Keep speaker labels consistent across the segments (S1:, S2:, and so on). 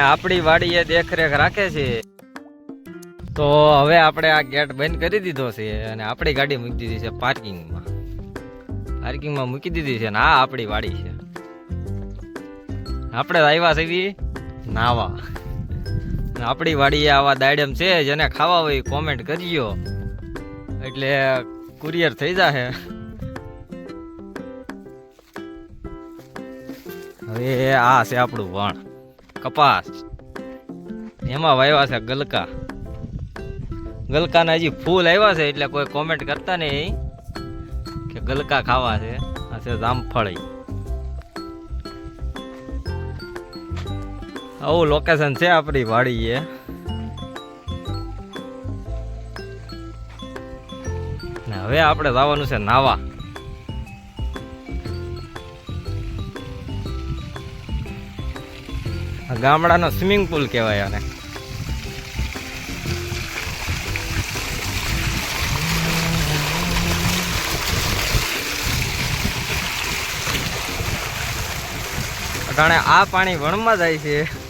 S1: આપણી વાડીએ દેખરેખ રાખે છે. તો હવે આપણે આ ગેટ બંધ કરી દીધો છે અને આપણી ગાડી મૂકી દીધી છે પાર્કિંગમાં. પાર્કિંગમાં મૂકી દીધી છે ને આ આપણી વાડી છે. આપણે આવ્યા છે નાવા. આપણી વાડીએ આવા દાડમ છે, જેને ખાવા હોય કોમેન્ટ કરજો. એટલે કુરિયર થઈ જશે હવે આ છે આપણું વણ. કપાસ. એમાં વાવ્યા છે ગલકા. ગલકાના હજી ફૂલ આવ્યા છે, એટલે કોઈ કોમેન્ટ કરતા નહીં. કે ગલકા ખાવા છે. આ છે જામફળી. આવું લોકેશન છે આપણી વાડીએ. હવે આપણે જવાનું છે નાવા. ગામડાનો સ્વિમિંગ પુલ કહેવાય આને. અટાણે આ પાણી વણમાં જાય છે.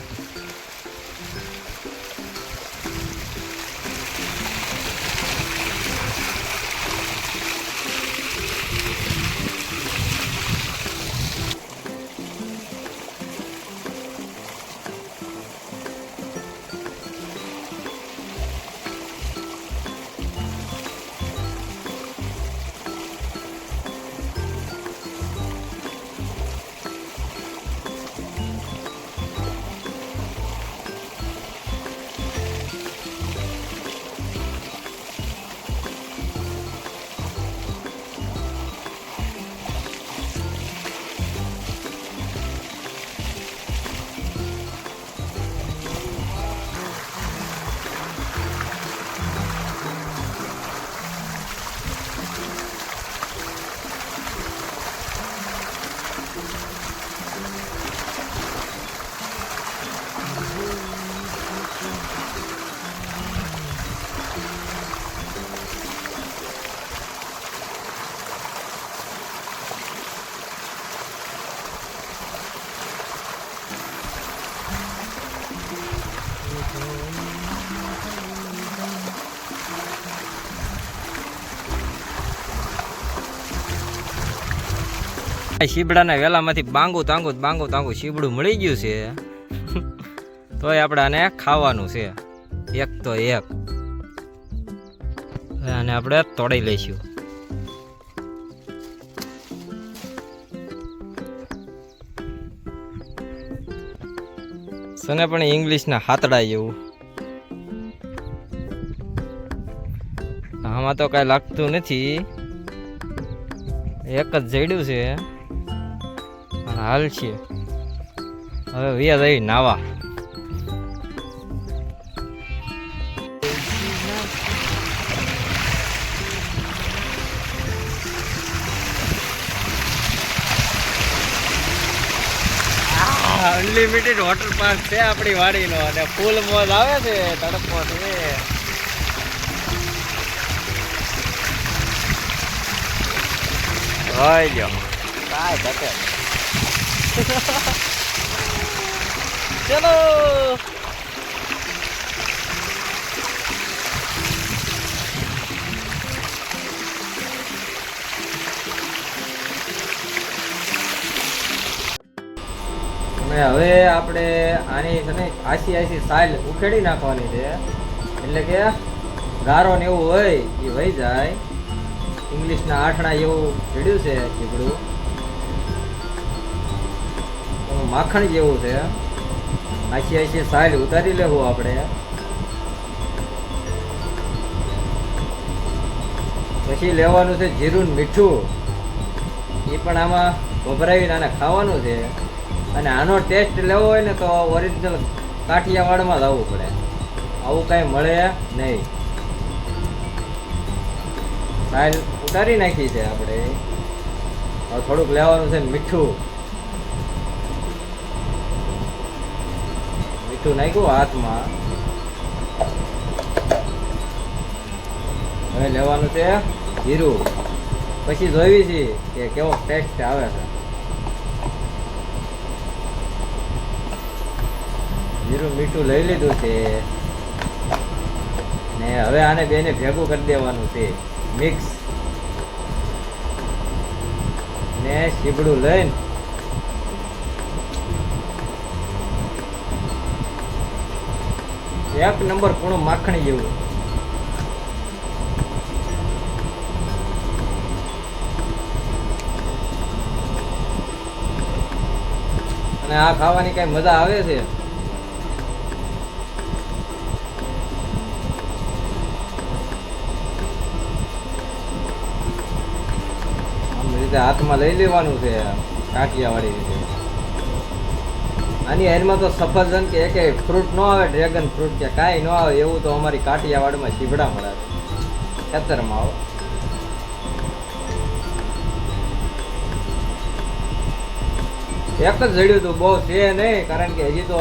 S1: શીબડાના વેલામાંથી બાંગુ તાંગુ બાંગુ તાંગું શીબડું મળી ગયું છે. તોય આપણે આને ખાવાનું છે. એક તો એક. આને આપણે તોડી લઈશું. સને પણ ઇંગ્લિશના હાતડા જેવું. આમાં તો કાંઈ લાગતું નથી. એક જ જડ્યું છે. અને હાલ છે. હવે વ્યા જઈ નાવા. અનલિમિટેડ વોટર પાર્ક છે આપણી વાડીનો અને ફૂલ મોજ આવે છે તડકો છે. હોય જો કાય ઘટે ચલો હવે આપણે આની છે ને આસી આસી સાઈલ ઉખેડી નાખવાની છે. એટલે કે ગારો ને એવું હોય એ વહી જાય. ઇંગ્લિશના આઠણા એવું ભેડ્યું છે ચીકડું માખણ જેવું છે. આછી આછી સાઈડ ઉતારી લેવું આપણે. પછી લેવાનું છે જીરું મીઠું. એ પણ આમાં વભરાવીને આને ખાવાનું છે. અને આનો ટેસ્ટ લેવો હોય ને તો ઓરિજિનલ કાઠિયાવાડમાં જ પડે. આવું કાંઈ મળે નહીં. સાઈડ ઉતારી નાખી છે આપણે. થોડુંક લેવાનું છે મીઠું. મીઠું નાખ્યું હાથમાં. હવે લેવાનું છે જીરું. પછી જોઈવી છે કે કેવો ટેસ્ટ આવે છે. જીરું મીઠું લઈ લીધું છે. ને હવે આને બેને ભેગું કરી દેવાનું છે. મિક્સ ને સીબડું લઈને એક નંબર કૂણું માખણી જેવું? અને આ ખાવાની કઈ મજા આવે છે? રીતે હાથમાં લઈ લેવાનું છે કાઠિયાવાડી રીતે. આની હેરમાં તો સફરજન કે એકે ફ્રૂટ ન આવે ડ્રેગન ફ્રૂટ કે કાંઈ ન આવે, એવું તો અમારી કાઠિયાવાડમાં શીબડા મળે ખેતરમાં આવે એક જ જડ્યું હતું બહુ છે નહીં, કારણ કે હજી તો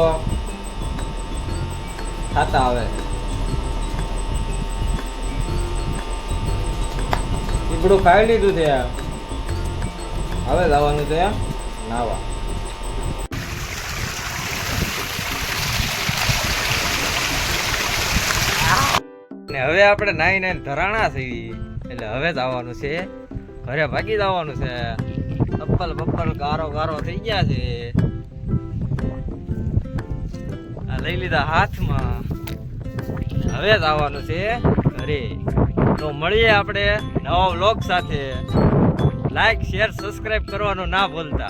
S1: ખાતા આવે છે. ચીબડું ખાઈ લીધું છે. હવે જવાનું છે નાવા. ને હવે આપણે નાઈ નાઈ ધરાણા થઈ એટલે હવે જ આવવાનું છે. ઘરે ભાગી જવાનું છે. અપ્પલ બપ્પલ ગારો ગારો થઈ ગયા છે. આ લઈ લીધા હાથમાં. હવે જ આવવાનું છે ઘરે. તો મળીએ આપણે નવા વ્લોગ સાથે. લાઈક શેર સબસ્ક્રાઈબ કરવાનું ના ભૂલતા.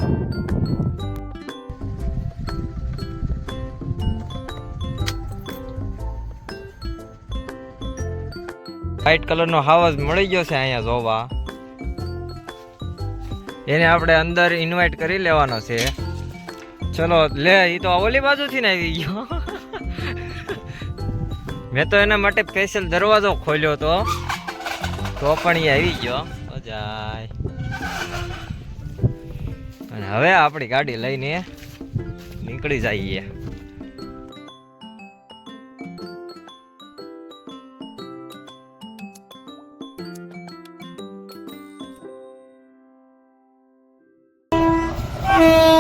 S1: વ્હાઈટ કલરનો હાવસ મળી ગયો છે અહીંયા જોવા. એને આપણે અંદર ઇન્વાઇટ કરી લેવાનો છે. ચલો, લે એ તો ઓલી બાજુથી ને આવી ગયો. મેં તો એના માટે સ્પેશિયલ દરવાજો ખોલ્યો તો તો પણ એ આવી ગયો. જાય. અને હવે આપણી ગાડી લઈને નીકળી જઈએ.
S2: Bye.